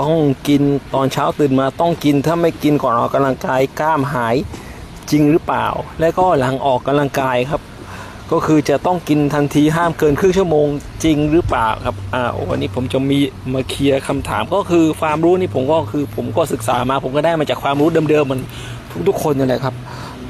ต้องกินตอนเช้าตื่นมาต้องกินถ้าไม่กินก่อนออกกำลังกายกล้ามหายจริงหรือเปล่า และก็หลังออกกำลังกายครับ ก็คือจะต้องกินทันทีห้ามเกินครึ่งชั่วโมงจริงหรือเปล่าครับอ่าวันนี้ผมจะมีมาเคลียร์คำถามก็คือความรู้นี่ผมก็คือผมก็ศึกษามา ผมก็ได้มาจากความรู้เดิมๆมันทุกๆคนนั่นแหละครับ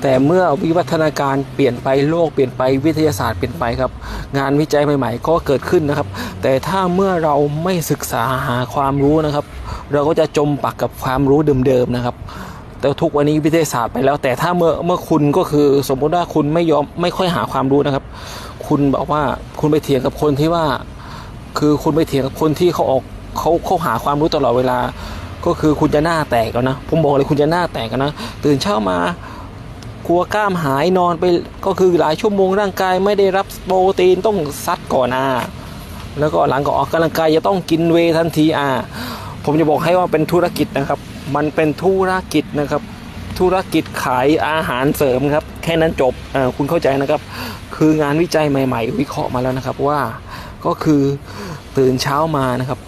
แต่เมื่อวิวัฒนาการเปลี่ยนไปโลกเปลี่ยนไปวิทยาศาสตร์เปลี่ยนไปครับ งานวิจัยใหม่ ๆ ก็เกิดขึ้นนะครับ แต่ถ้าเมื่อเราไม่ศึกษาหาความรู้นะครับ เราก็จะจมปักกับความรู้เดิมๆนะครับ แต่ทุกวันนี้วิทยาศาสตร์ไปแล้ว แต่ถ้าเมื่อเมื่อคุณก็คือสมมติว่าคุณไม่ยอมไม่ค่อยหาความรู้นะครับ คุณบอกว่าคุณไปเถียงกับคนที่ว่า คือคุณไปเถียงกับคนที่เขาออกเขาเขาหาความรู้ตลอดเวลา ก็คือคุณจะหน้าแตกกันนะผมบอกเลยคุณจะหน้าแตกกันนะตื่นเช้ามากลัวกล้ามหายนอนไปก็คือหลายชั่วโมงร่างกายไม่ได้รับโปรตีนต้องซัดก่อนอะแล้วก็หลังก็ออกกำลังกายจะต้องกินเวทันทีอะ ผมจะบอกให้ว่าเป็นธุรกิจนะครับ มันเป็นธุรกิจนะครับ ธุรกิจขายอาหารเสริมครับ แค่นั้นจบอ่าคุณเข้าใจนะครับ คืองานวิจัยใหม่ ๆ วิเคราะห์มาแล้วนะครับว่าก็คือตื่นเช้ามานะครับ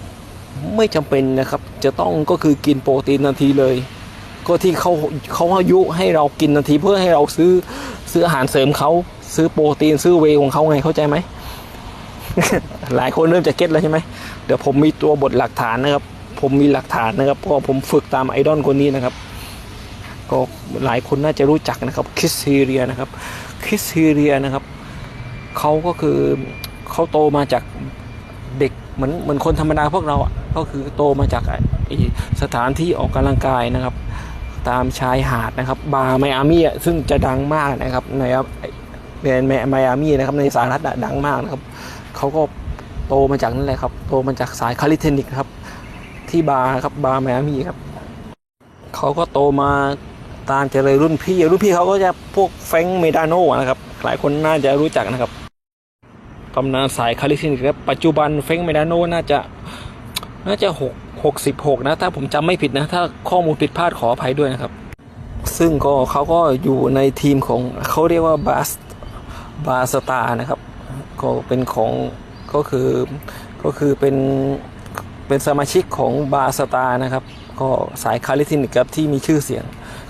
ไม่จำเป็นนะครับ จะต้องก็คือกินโปรตีนทันทีเลย ก็ที่เขาเขาอายุให้เรากินทันทีเพื่อให้เราซื้อซื้ออาหารเสริมเขาซื้อโปรตีนซื้อเวของเขาไงเข้าใจไหมหลายคนเริ่มจะเก็ตแล้วใช่ไหมเดี๋ยวผมมีตัวบทหลักฐานนะครับ ผมมีหลักฐานนะครับเพราะผมฝึกตามไอดอลคนนี้นะครับ ก็หลายคนน่าจะรู้จักนะครับคิสซีเรียนะครับคิสซีเรียนะครับเขาก็คือเขาโตมาจากเด็กเหมือนเหมือนคนธรรมดาพวกเราอะก็คือโตมาจากสถานที่ออกกำลังกายนะครับ ตามชายหาดนะครับบาร์ไมอามี่ซึ่งจะดังมากนะครับในในไมอามี่นะครับในสหรัฐดังมากนะครับเขาก็โตมาจากนั่นแหละครับ โตมาจากสายคาลิเทนิกครับ ที่บาร์ครับบาร์ไมมี่ครับเขาก็โตมาตามเจริญรุ่นพี่รุ่นพี่เขาก็จะพวกแฟงเมดานโนนะครับ หลายคนน่าจะรู้จักนะครับตำนานสายคาลิฟินิกครับปัจจุบันแฟงเมดานโนน่าจะน่าจะหกหกสิบหกนะ ถ้าผมจำไม่ผิดนะ ถ้าข้อมูลผิดพลาดขออภัยด้วยนะครับ ซึ่งก็เขาก็อยู่ในทีมของเขาเรียกว่าบาสบาสตานะครับ ก็เป็นของก็คือก็คือเป็น เป็นสมาชิกของบาสตานะครับก็สายคาลิทินิกครับที่มีชื่อเสียง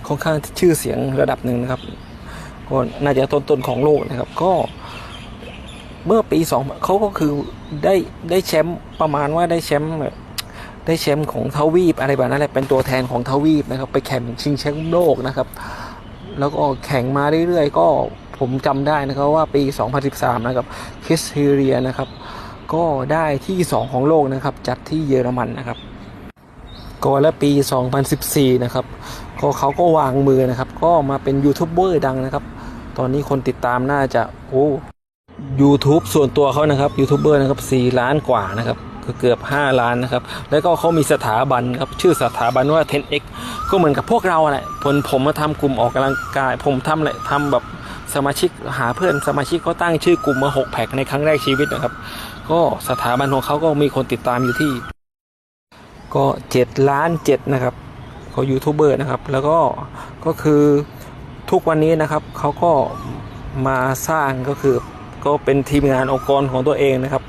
ค่อนข้างชื่อเสียงระดับหนึ่งนะครับก็น่าจะต้นๆของโลกนะครับก็เมื่อปีสองเขาก็คือได้ได้แชมป์ประมาณว่าได้แชมป์ได้แชมป์ของทวีปอะไรแบบนั้นแหละเป็นตัวแทนของทวีปนะครับ ไปแข่งชิงแชมป์โลกนะครับ แล้วก็แข่งมาเรื่อยๆ ก็ผมจำได้นะครับว่าปี 2013 นะครับคริสเฮเรียนะครับ ก็ได้ที่ 2 ของโลกนะครับ จัดที่เยอรมันนะครับก็และปี 2014 นะครับ ก็เขาก็วางมือนะครับ ก็มาเป็นยูทูบเบอร์ดังนะครับ ตอนนี้คนติดตามน่าจะโอ้ YouTube ส่วนตัวเขานะครับยูทูบเบอร์นะครับ 4 ล้านกว่านะครับก็เกือบ 5 ล้านนะครับ แล้วก็เขามีสถาบันครับ ชื่อสถาบันว่า 10x ก็เหมือนกับพวกเราแหละผมผมมาทำกลุ่มออกกำลังกาย ผมทำอะไรทำแบบ สมาชิกหาเพื่อนสมาชิกเขาตั้งชื่อกลุ่มมา6แพ็กในครั้งแรกชีวิตนะครับ ก็สถาบันของเขาก็มีคนติดตามอยู่ที่ ก็เจ็ดล้านเจ็ดนะครับเขายูทูบเบอร์นะครับ แล้วก็ก็คือทุกวันนี้นะครับเขาก็มาสร้างก็คือก็เป็นทีมงานองค์กรของตัวเองนะครับ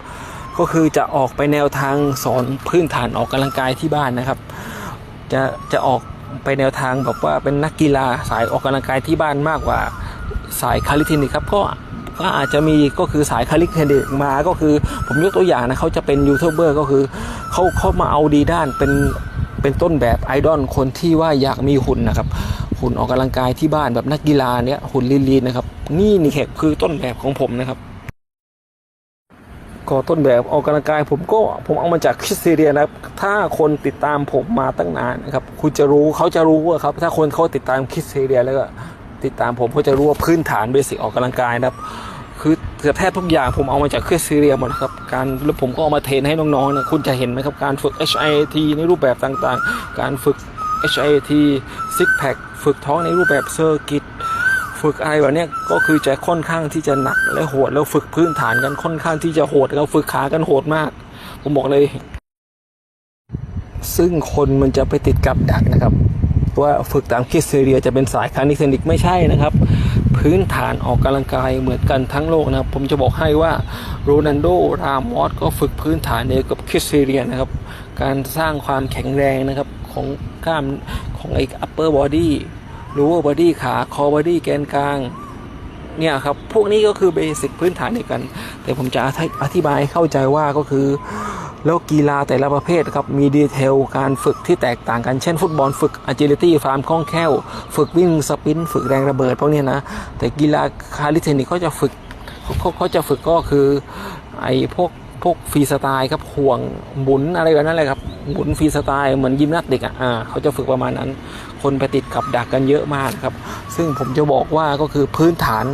ก็คือจะออกไปแนวทางสอนพื้นฐานออกกำลังกายที่บ้านนะครับ จะจะออกไปแนวทางแบบว่าเป็นนักกีฬาสายออกกำลังกายที่บ้านมากกว่า สายคาลิทินิกครับก็ก็อาจจะมีก็คือสายคาลิทินิกมาก็คือ ผมยกตัวอย่างนะเขาจะเป็นยูทูบเบอร์ก็คือเขาเขามาเอาดีด้านเป็นเป็นต้นแบบไอดอลคนที่ว่าอยากมีหุ่นนะครับหุ่นออกกำลังกายที่บ้านแบบนักกีฬาเนี้ยหุ่นลีนๆนะครับ นี่นี่แขกคือต้นแบบของผมนะครับก็ต้นแบบออกกำลังกายผมก็ผมเอามาจากคริสเตียนะครับ ถ้าคนติดตามผมมาตั้งนานนะครับ คุณจะรู้เขาจะรู้ว่าครับ ถ้าคนเขาติดตามคริสเตียแล้วก็ ติดตามผมเขาจะรู้ว่าพื้นฐานเบสิกออกกำลังกายนะครับ คือเกือบแทบทุกอย่างผมเอามาจากเคริสเตียหมดนะครับการแล้วผมก็เอามาเทรนให้น้องๆนะคุณจะเห็นไหมครับการฝึก HIT ในรูปแบบต่างๆ การฝึก HIT Six Pack ฝึกท้องในรูปแบบเซอร์กิตฝึกอะไรแบบนี้ก็คือจะค่อนข้างที่จะหนักและโหดแล้วฝึกพื้นฐานกันค่อนข้างที่จะโหดแล้วฝึกขากันโหดมาก ผมบอกเลย ซึ่งคนมันจะไปติดกับดักนะครับ ว่าฝึกตามคริสเตียจะเป็นสายคานิเทนิกไม่ใช่นะครับ พื้นฐานออกกำลังกายเหมือนกันทั้งโลกนะครับ ผมจะบอกให้ว่าโรนัลโดรามอสก็ฝึกพื้นฐานเดียวกับคริสเตียนนะครับ การสร้างความแข็งแรงนะครับของกล้ามของไอ้ upper body lower body ขา core body แกนกลางเนี่ยครับ พวกนี้ก็คือเบสิกพื้นฐานเดียวกัน แต่ผมจะอธิบายเข้าใจว่าก็คือ แล้วกีฬาแต่ละประเภทครับมีดีเทลการฝึกที่แตกต่างกันเช่นฟุตบอลฝึก agility ความคล่องแคล่ว ฝึกวิ่งสปินฝึกแรงระเบิดพวกนี้นะ แต่กีฬาคาลิเทนิกเขาจะฝึกเขาเขาจะฝึกก็คือไอ้พวกพวกฟรีสไตล์ครับห่วงหมุนอะไรแบบนั้นเลยครับหมุนฟรีสไตล์เหมือนยิมนาสติกอะอ่าเขาจะฝึกประมาณนั้น คนไปติดกับดักกันเยอะมากครับ ซึ่งผมจะบอกว่าก็คือพื้นฐาน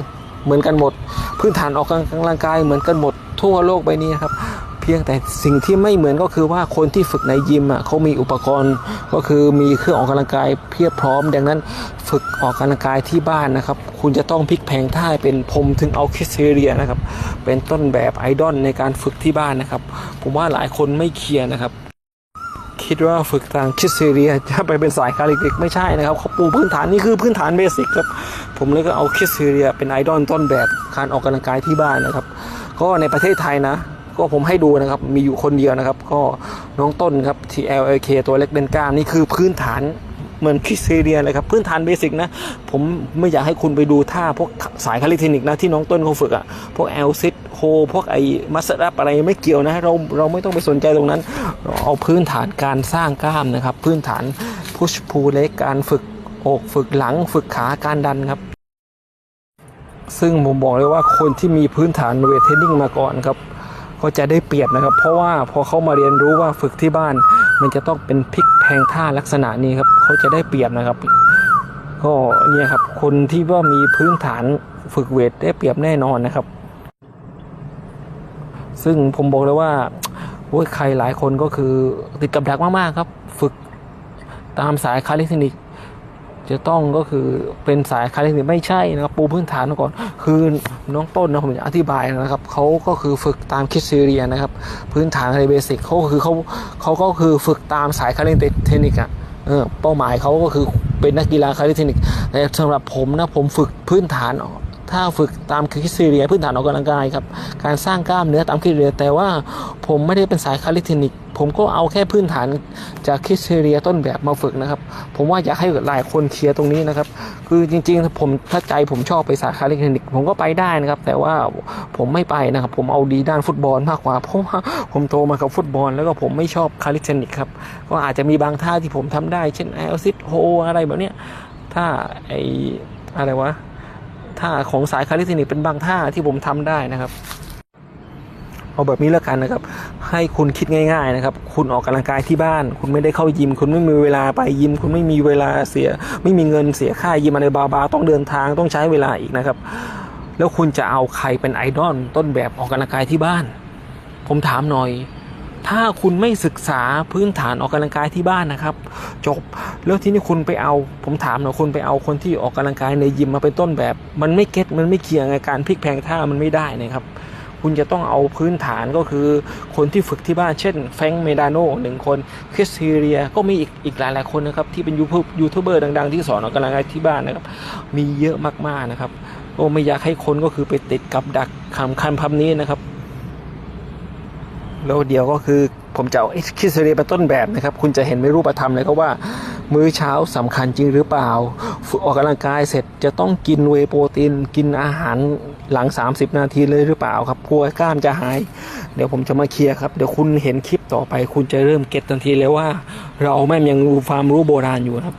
เหมือนกันหมด พื้นฐานออกกำลังกายเหมือนกันหมดทั่วโลกใบนี้ครับ เพียงแต่สิ่งที่ไม่เหมือนก็คือว่าคนที่ฝึกในยิมอะเขามีอุปกรณ์ก็คือมีเครื่องออกกำลังกายเพียบพร้อม ดังนั้นฝึกออกกำลังกายที่บ้านนะครับ คุณจะต้องพลิกแพงท่าเป็นผมถึงเอาคริสเตียนะครับ เป็นต้นแบบไอดอลในการฝึกที่บ้านนะครับ ผมว่าหลายคนไม่เคลียร์นะครับคิดว่าฝึกทางคริสเตียจะไปเป็นสายคาลิกไม่ใช่นะครับเขาปูพื้นฐานนี่คือพื้นฐานเบสิกครับ ผมเลยก็เอาคริสเตียเป็นไอดอลต้นแบบการออกกำลังกายที่บ้านนะครับ ก็ในประเทศไทยนะ ก็ผมให้ดูนะครับ มีอยู่คนเดียวนะครับ ก็น้องต้นครับ TLK ตัวเล็กเด่นกล้ามนี่คือพื้นฐานเหมือนคริสเตียเลยครับ พื้นฐานเบสิกนะ ผมไม่อยากให้คุณไปดูท่าพวกสายคาลิเทนิกนะ ที่น้องต้นเขาฝึกอะ่ะ พวกแอลซิตโฮพวกไอ้มัสดับอะไรไม่เกี่ยวนะ เราเราไม่ต้องไปสนใจตรงนั้น เราเอาพื้นฐานการสร้างกล้ามนะครับ พื้นฐานพุชพูเล็กการฝึกอกฝึกหลังฝึกขาการดันครับซึ่งผมบอกเลยว่าคนที่มีพื้นฐานเวทเทรนนิ่งมาก่อนครับ ก็จะได้เปรียบนะครับ เพราะว่าพอเขามาเรียนรู้ว่าฝึกที่บ้าน มันจะต้องเป็นพลิกแพงท่าลักษณะนี้ครับเขาจะได้เปรียบนะครับ ก็เนี่ยครับคนที่ว่ามีพื้นฐานฝึกเวทได้เปรียบแน่นอนนะครับ ซึ่งผมบอกเลยว่าโอ้ยใครหลายคนก็คือติดกับดักมากๆครับ ฝึกตามสายคาลิเทนิก จะต้องก็คือเป็นสายคาลิเทนิกไม่ใช่นะครับปูพื้นฐานมาก่อน คือน้องต้นนะผมจะอธิบายนะครับเขาก็คือฝึกตามคิดซีเรียนะครับ พื้นฐานในเบสิกเขาก็คือเขาเขาก็คือฝึกตามสายคาลิเทคนิคอะเออเป้าหมายเขาก็คือเป็นนักกีฬาคาลิเทนิกแต่สำหรับผมนะผมฝึกพื้นฐาน ถ้าฝึกตามคริสเตียพื้นฐานออกกำลังกายครับ การสร้างกล้ามเนื้อตามคริสเตียแต่ว่าผมไม่ได้เป็นสายคาลิเทนิก ผมก็เอาแค่พื้นฐานจากคริสเตียต้นแบบมาฝึกนะครับ ผมว่าอยากให้หลายคนเคลียร์ตรงนี้นะครับ คือจริงๆถ้าผมถ้าใจผมชอบไปสายคาลิเทนิก ผมก็ไปได้นะครับ แต่ว่าผมไม่ไปนะครับ ผมเอาดีด้านฟุตบอลมากกว่า เพราะว่าผมโตมากับฟุตบอล แล้วก็ผมไม่ชอบคาลิเทนิกครับ ก็อาจจะมีบางท่าที่ผมทำได้ เช่นแอลซิตโฮอะไรแบบเนี้ย ถ้าไออะไรวะ ท่าของสายคาลิเทนิกเป็นบางท่าที่ผมทำได้นะครับ เอาแบบนี้แล้วกันนะครับ ให้คุณคิดง่าย ๆนะครับ คุณออกกำลังกายที่บ้าน คุณไม่ได้เข้ายิม คุณไม่มีเวลาไปยิม คุณไม่มีเวลาเสีย ไม่มีเงินเสียค่ายิมอะไรบาๆต้องเดินทางต้องใช้เวลาอีกนะครับ แล้วคุณจะเอาใครเป็นไอดอลต้นแบบออกกำลังกายที่บ้าน ผมถามหน่อย ถ้าคุณไม่ศึกษาพื้นฐานออกกำลังกายที่บ้านนะครับ จบแล้วที่นี่คุณไปเอา ผมถามหน่อยคุณไปเอาคนที่ออกกำลังกายในยิมมาเป็นต้นแบบ มันไม่เก็ตมันไม่เคียงการพลิกแพงท่ามันไม่ได้นะครับ คุณจะต้องเอาพื้นฐานก็คือคนที่ฝึกที่บ้านเช่น แฟงเมดาโนหนึ่งคนคริสเทีเรียก็มีอีกอีกหลายหลายคนนะครับ ที่เป็นยูทูบยูทูบเบอร์ดัง ๆ ที่สอนออกกำลังกายที่บ้านนะครับ มีเยอะมากๆนะครับก็ไม่อยากให้คนก็คือไปติดกับดักคำคันพับนี้นะครับ แล้วเดียวก็คือผมจะเอาคิสเรียเป็นต้นแบบนะครับ คุณจะเห็นไม่รูปธรรมเลยก็ว่า มื้อเช้าสำคัญจริงหรือเปล่า ฝึกออกกำลังกายเสร็จจะต้องกินเวโปรตีน กินอาหารหลัง 30 นาทีเลยหรือเปล่าครับกลัวกล้ามจะหาย เดี๋ยวผมจะมาเคลียร์ครับ เดี๋ยวคุณเห็นคลิปต่อไป คุณจะเริ่มเก็ตทันทีเลยว่า เราแม่ยังรู้ความรู้โบราณอยู่ครับ